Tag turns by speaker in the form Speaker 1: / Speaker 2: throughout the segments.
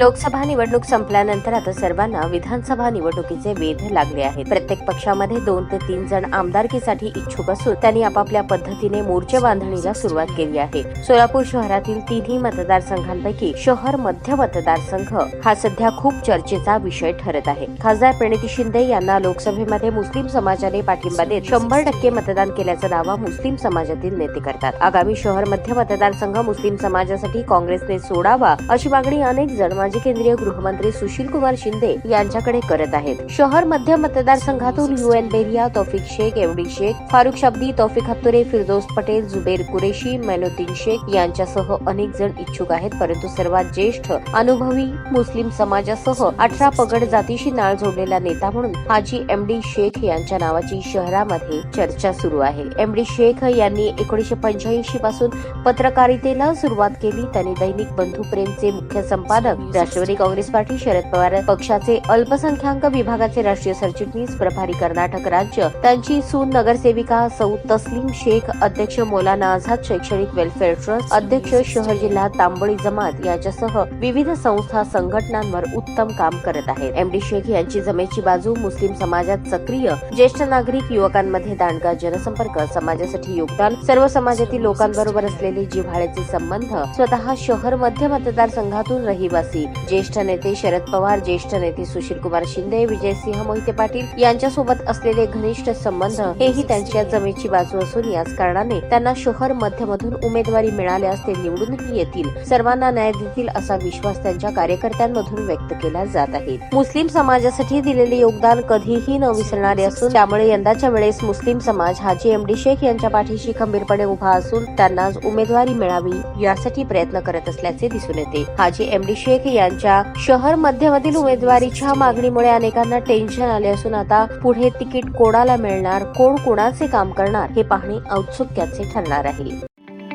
Speaker 1: लोकसभा निवडणूक संपल्यानंतर आता सर्वांना विधानसभा निवडणुकीचे वेध लागले आहेत. प्रत्येक पक्षामध्ये दोन ते तीन जण आमदारकीसाठी इच्छुक असून त्यांनी आपापल्या पद्धतीने मोर्चे बांधणीला सुरुवात केली आहे. सोलापूर शहरातील तिन्ही मतदारसंघांपैकी शहर मध्य मतदारसंघ हा सध्या खूप चर्चेचा विषय ठरत आहे. खासदार प्रणिती शिंदे यांना लोकसभेमध्ये मुस्लिम समाजाने पाठिंबा देत शंभर टक्के मतदान केल्याचा दावा मुस्लिम समाजातील नेते करतात. आगामी शहर मध्य मतदारसंघ मुस्लिम समाजासाठी काँग्रेसने सोडावा अशी मागणी अनेक जण माजी केंद्रीय गृहमंत्री सुशील कुमार शिंदे यांच्याकडे करत आहेत. शहर मध्य मतदारसंघातून युएन बेरिया तौफिक शेख एवडी शेख फारुख शब्दी तौफिक हत्तुरे फिरदोस पटेल जुबेर कुरेशी मैनुद्दीन शेख यांच्यासह अनेक जण इच्छुक आहेत. परंतु सर्वात ज्येष्ठ अनुभवी मुस्लिम समाजासह अठरा पगड जातीशी नाळ जोडलेला नेता म्हणून हाजी एम डी शेख यांच्या नावाची शहरामध्ये चर्चा सुरू आहे. एम डी शेख यांनी एकोणीशे पंच्याऐंशी पासून पत्रकारितेला सुरुवात केली. त्यांनी दैनिक बंधू प्रेमचे मुख्य संपादक राष्ट्रवादी काँग्रेस पार्टी शरद पवार पक्षाचे अल्पसंख्याक विभागाचे राष्ट्रीय सरचिटणीस प्रभारी कर्नाटक राज्य त्यांची सून नगरसेविका सौ तस्लीम शेख अध्यक्ष मौलाना आझाद शैक्षणिक वेलफेअर ट्रस्ट अध्यक्ष शहर जिल्हा तांबोळी जमात याच्यासह विविध संस्था संघटनांवर उत्तम काम करत आहेत. एम डी शेख यांची जमेची बाजू मुस्लिम समाजात सक्रिय ज्येष्ठ नागरिक युवकांमध्ये दांडगा जनसंपर्क समाजासाठी योगदान सर्व समाजातील लोकांबरोबर असलेले जिव्हाळ्याचे संबंध स्वतः शहर मध्य मतदारसंघातून रहिवासी ज्येष्ठ नेते शरद पवार ज्येष्ठ नेते सुशील कुमार शिंदे विजयसिंह मोहिते पाटील यांच्यासोबत असलेले घनिष्ठ संबंध हेही त्यांच्या जमेची बाजू असून याच कारणाने त्यांना शहर मध्यमधून उमेदवारी मिळाल्यास ते निवडूनही येतील. सर्वांना न्याय देतील असा विश्वास त्यांच्या कार्यकर्त्यांमधून व्यक्त केला जात आहे. मुस्लिम समाजासाठी दिलेले योगदान कधीही न विसरणारे असून त्यामुळे यंदाच्या वेळेस मुस्लिम समाज हाजी एम डी शेख यांच्या पाठीशी खंबीरपणे उभा असून त्यांना उमेदवारी मिळावी यासाठी प्रयत्न करत असल्याचे दिसून येते. हाजी एम डी शेख यांच्या शहर मध्यमधील उमेदवारीच्या मागणीमुळे अनेकांना टेन्शन आले असून आता पुढे तिकीट कोणाला मिळणार कोण कोणाचे काम करणार हे पाहणे औत्सुक्याचे ठरणार आहे.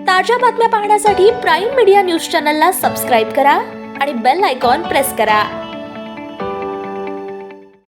Speaker 2: ताज्या बातम्या पाहण्यासाठी प्राईम मीडिया न्यूज चॅनलला सबस्क्राईब करा आणि बेल आयकॉन प्रेस करा.